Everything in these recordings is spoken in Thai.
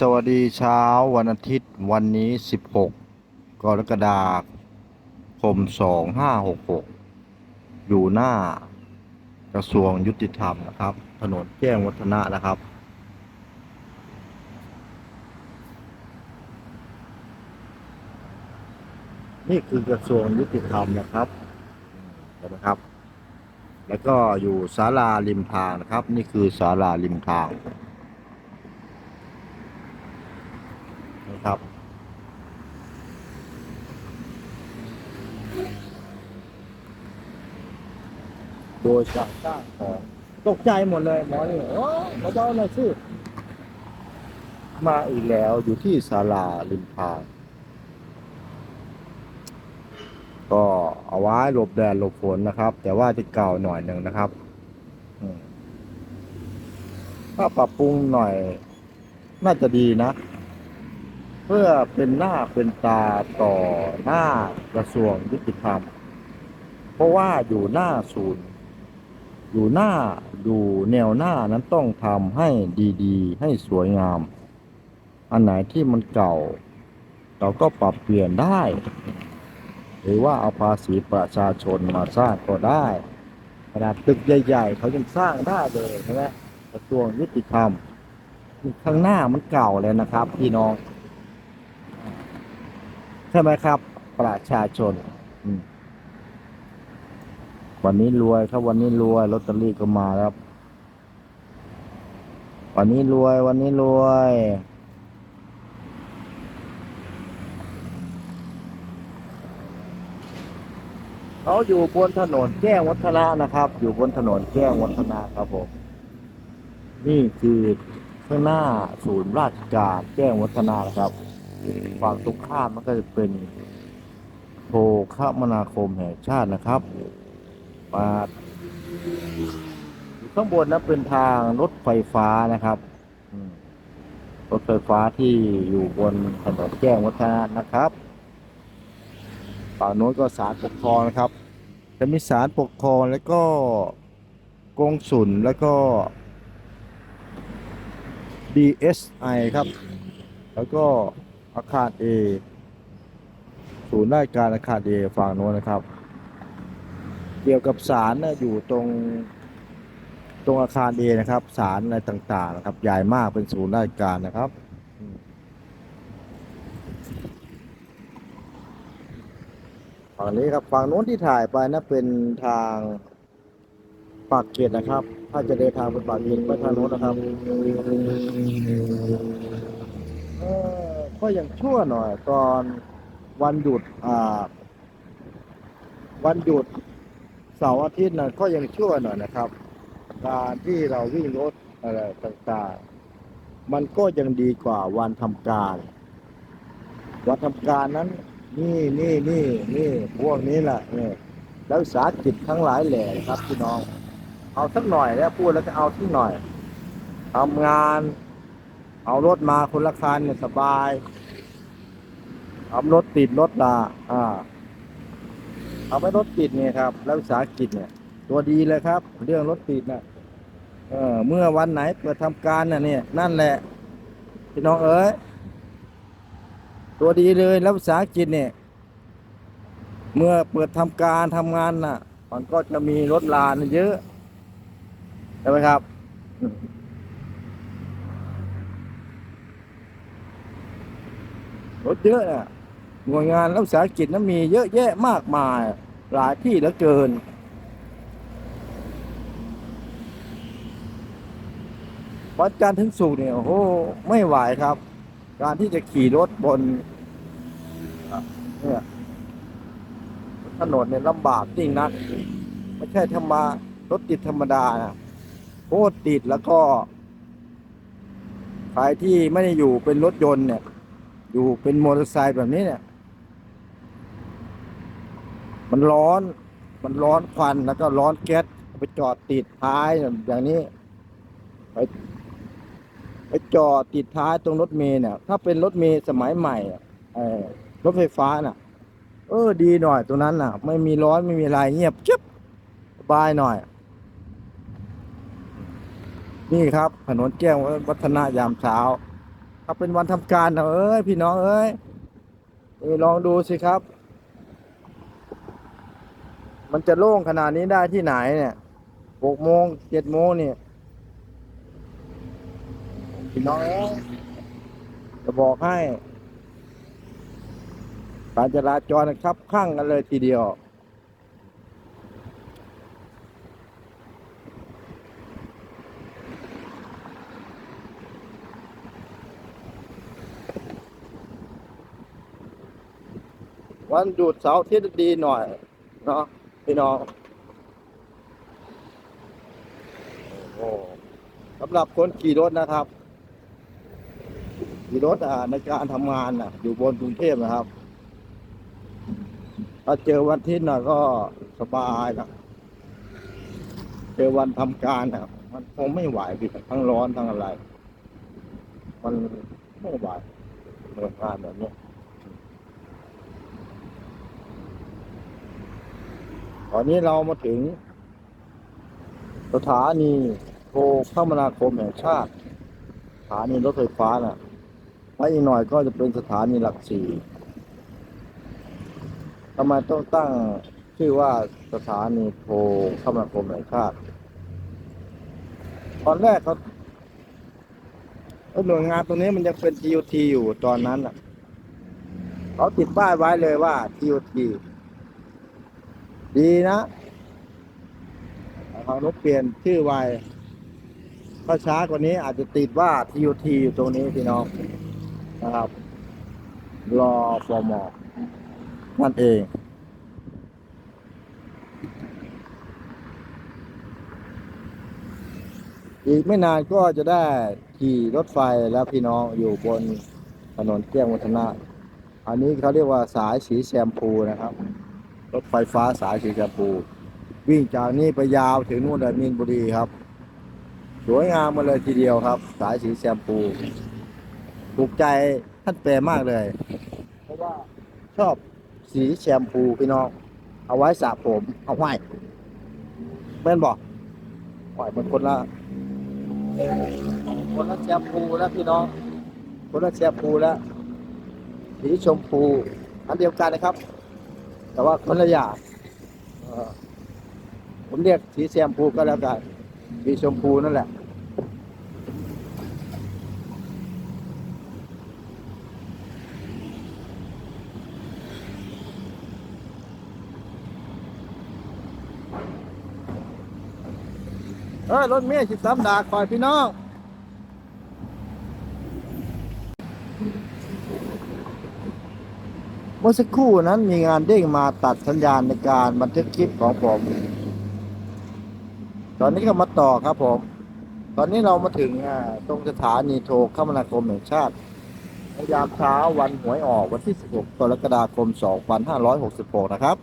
สวัสดีเช้าวันอาทิตย์วันนี้ 16 กรกฎาคม 2566 อยู่หน้ากระทรวงยุติธรรมนะครับ ถนนแจ้งวัฒนะนะครับ นี่คือกระทรวงยุติธรรมนะครับเห็นไหมครับ แล้วก็อยู่ศาลาริมทางนะครับ นี่คือศาลาริมทาง นะครับ โดยการสร้างของตกใจหมดเลยหมอนี่โอ้มาเจ้าหน่อยสิมาอีกแล้วอยู่ที่ศาลาริมทาง ก็เอาไว้หลบแดดหลบฝนนะครับ แต่ว่าจะเก่าหน่อยหนึ่งนะครับถ้าปรับปรุงหน่อย น่าจะดีนะ เพื่อเป็นหน้าเป็นตาต่อหน้ากระทรวงยุติธรรม เพราะว่าอยู่หน้าศูนย์ อยู่หน้าอยู่แนวหน้านั้นต้องทำให้ดีๆ ให้สวยงาม อันไหนที่มันเก่า เราก็ปรับเปลี่ยนได้ หรือว่าเอาภาษีประชาชนมาสร้างก็ได้ขนาดตึกใหญ่ ๆ เขายังสร้างได้เลยใช่ไหมกระทรวงยุติธรรมข้างหน้ามันเก่าเลยนะครับ พี่น้อง ใช่ไหมครับ ประชาชน อืม วันนี้รวยครับวันนี้รวยลอตเตอรี่ก็มาครับ วันนี้รวยวันนี้รวยเขาอยู่บนถนนแจ้งวัฒนะนะครับ อยู่บนถนนแจ้งวัฒนะครับผมนี่คือข้างหน้าศูนย์ราชการแจ้งวัฒนานะครับฝั่งตรงข้ามมันก็จะเป็นโทรคมนาคมแห่งชาตินะครับ มาอยู่ข้างบนนั้นเป็นทางรถไฟฟ้านะครับรถไฟฟ้าที่อยู่บนถนนแจ้งวัฒนะนะครับฝั่งโน้นก็ศาลปกครองนะครับ จะมีศาลปกครองแล้วก็กงสุลแล้วก็ DSI ครับ แล้วก็อาคาร A ศูนย์ราชการอาคาร A ฝั่งโน้นนะครับ เกี่ยวกับศาลนะอยู่ตรงตรงอาคาร A นะครับศาลอะไรต่างๆนะครับ ใหญ่มากเป็นศูนย์ราชการนะครับฝั่งนี้ครับฝั่งโน้นที่ถ่ายไปนะเป็นทางปากเกร็ดนะครับ ถ้าจะเดินทางไปปากเกร็ดไปทางโน้นนะครับเออก็ยังชั่วหน่อย ตอนวันหยุดอ่าวันหยุด เสาร์อาทิตย์นะก็ยังชั่วหน่อยนะครับ การที่เราวิ่งรถอะไรต่างๆ มันก็ยังดีกว่าวันทำการ วันทำการนั้น นี่นี่นี่นี่พวกนี้แหละนี่แล้วสาหกิจทั้งหลายแหล่ครับพี่น้อง เอาสักหน่อยแล้วพูดแล้วก็เอาสักหน่อยทำงานเอารถมาคนละคันเนี่ยสบายเอารถติดรถลาอ่า เอาไปรถติดเนี่ยครับ แล้ววิสาหกิจเนี่ย ตัวดีเลยครับ เรื่องรถติดนะเออเมื่อวันไหนเปิดทำการน่ะเนี่ย นั่นแหละพี่น้องเอ๋ยตัวดีเลยแล้ววิสาหกิจเนี่ย เมื่อเปิดทำการทำงานน่ะ มันก็จะมีรถลานเยอะใช่ไหมครับรถเยอะน่ะ หน่วยงานรัฐวิสาหกิจนั้นมีเยอะแยะมากมายหลายที่เหลือเกิน วันจันทร์ถึงศุกร์เนี่ยโอ้โหไม่ไหวครับ การที่จะขี่รถบนเนี่ยถนนเนี่ยลำบากจริงนะไม่ใช่ธรรมารถติดธรรมดานะโคตรติดแล้วก็ใครที่ไม่ได้อยู่เป็นรถยนต์เนี่ย อยู่เป็นมอเตอร์ไซค์แบบนี้เนี่ย มันร้อน มันร้อนควันแล้วก็ร้อนแก๊สไปจอดติดท้ายอย่างนี้ ไป ไปจอดติดท้ายตรงรถเมล์เนี่ย ถ้าเป็นรถเมล์สมัยใหม่รถไฟฟ้าน่ะ เออ ดีหน่อยตรงนั้นน่ะ ไม่มีร้อนไม่มีอะไรเงียบจึ๊บสบายหน่อย นี่ครับ ถนนแจ้งวัฒนายามเช้าถ้าเป็นวันทำการนะเอ้ยพี่น้องเอ้ยลองดูสิครับ มันจะโล่งขนาดนี้ได้ที่ไหนเนี่ยหกโมงเจ็ดโมงเนี่ยพี่น้องเอ้ยจะบอกให้ การจราจรนะครับข้างกันเลยทีเดียว วันหยุดเสาร์ทิตย์ดีหน่อย เนาะ พี่น้องสำหรับคนขี่รถนะครับขี่รถอ่าในการทำงานนะอยู่บนกรุงเทพนะครับ ถ้าเจอวันทิตย์น่ะก็สบายนะเจอวันทำการนะมันคงไม่ไหวพี่ทั้งร้อนทั้งอะไร มันไม่ไหวเมืองงานแบบนี้ ตอนนี้เรามาถึง สถานีโทรคมนาคมแห่งชาติ สถานีรถไฟฟ้าน่ะไว้อีกหน่อยก็จะเป็นสถานีหลักสี่ทำไมต้องตั้งชื่อว่าสถานีโทรคมนาคมแห่งชาติ ตอนแรกเขาหน่วยงานตรงนี้มันยังเป็น TOT อยู่ตอนนั้นน่ะ เขาติดป้ายไว้เลยว่า TOT ดีนะเขาลบเปลี่ยนชื่อไว้ถ้าช้ากว่านี้อาจจะติดว่า TUT อยู่ตรงนี้พี่น้องนะครับ รอฟอร์มอนั่นเองอีกไม่นานก็จะได้ขี่รถไฟแล้วพี่น้องอยู่บนถนนแจ้งวัฒนะ อันนี้เขาเรียกว่าสายสีแชมพูนะครับ รถไฟฟ้าสายสีชมพู วิ่งจากนี่ไปยาวถึงนู่นเลยมีนบุรีครับ สวยงามมาเลยทีเดียวครับ สายสีแชมพูถูกใจท่านแปรมากเลย เพราะว่าชอบสีแชมพูพี่น้อง เอาไว้สระผม เอาไว้แม่นบอกปล่อยมันคนละคนละแชมพูแล้วพี่น้องคนละแชมพูแล้วสีชมพู อันเดียวกันนะครับ แต่ว่าคนละอย่างผมเรียกสีแชมพูก็แล้วกันสีชมพูนั่นแหละ เอ้ยรถเมย์สิบสามดาคอยพี่น้อง เมื่อสักครู่นั้นมีงานเด้งมาตัดสัญญาณในการบันทึกคลิปของผม ตอนนี้ก็มาต่อครับผม ตอนนี้เรามาถึงตรงสถานีโทรคมนาคมแห่งชาติในยามเช้าวันหวยออกวันที่ 16 กรกฎาคม 2566 นะครับ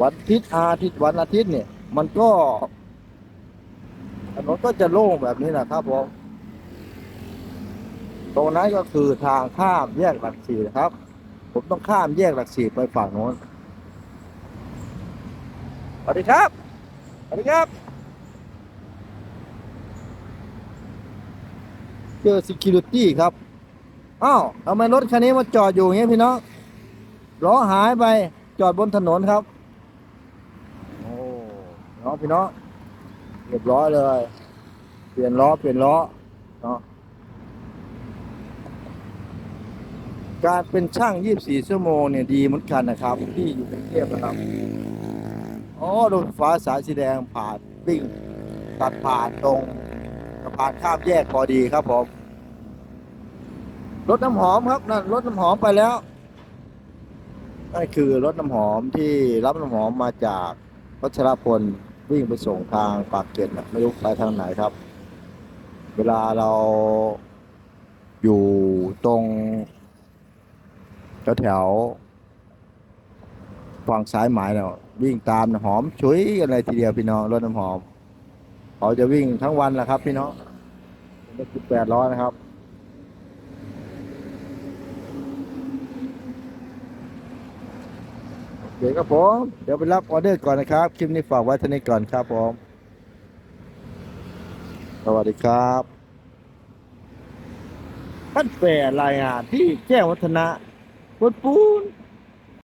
วันอาทิตย์อาทิตย์วันอาทิตย์เนี่ย มันก็ถนนก็จะโล่งแบบนี้แหละครับผม ตรงนั้นก็คือทางข้ามแยกหลักสี่นะครับ ผมต้องข้ามแยกหลักสี่ไปฝั่งโน้นสวัสดีครับสวัสดีครับเจอ security ครับอ้าวทำไมรถคันนี้มาจอดอยู่อย่างเงี้ยพี่น้องล้อหายไปจอดบนถนนครับ โอ้น้องพี่น้องเรียบร้อยเลย เปลี่ยนล้อเปลี่ยนล้อเนาะ การเป็นช่าง 24 ชั่วโมงเนี่ยดีเหมือนกันนะครับ ที่อยู่กรุงเทพนะครับอ๋อรถไฟฟ้าสายสีแดงผ่านวิ่งตัดผ่านตรงสะพานข้ามแยกพอดีครับผมรถน้ำหอมครับนั่นรถน้ำหอมไปแล้วนั่นคือรถน้ำหอมที่รับน้ำหอมมาจากวัชรพลวิ่งไปส่งทางปากเกร็ดนะไม่รู้ไปทางไหนครับ เวลาเราอยู่ตรง แถวแถวฝั่งซ้ายหมายเนี่ยวิ่งตามหอมชุยกันเลยทีเดียวพี่น้องรถน้ำหอมเขาจะวิ่งทั้งวันแหละครับ พี่น้องรถสิบแปดล้อนะครับโอเคครับผมเดี๋ยวไปรับออเดอร์ก่อนนะครับ คลิปนี้ฝากไว้เท่านี้ก่อนครับผม สวัสดีครับท่านแปรรายงานที่แจ้งวัฒนะ ปนปูน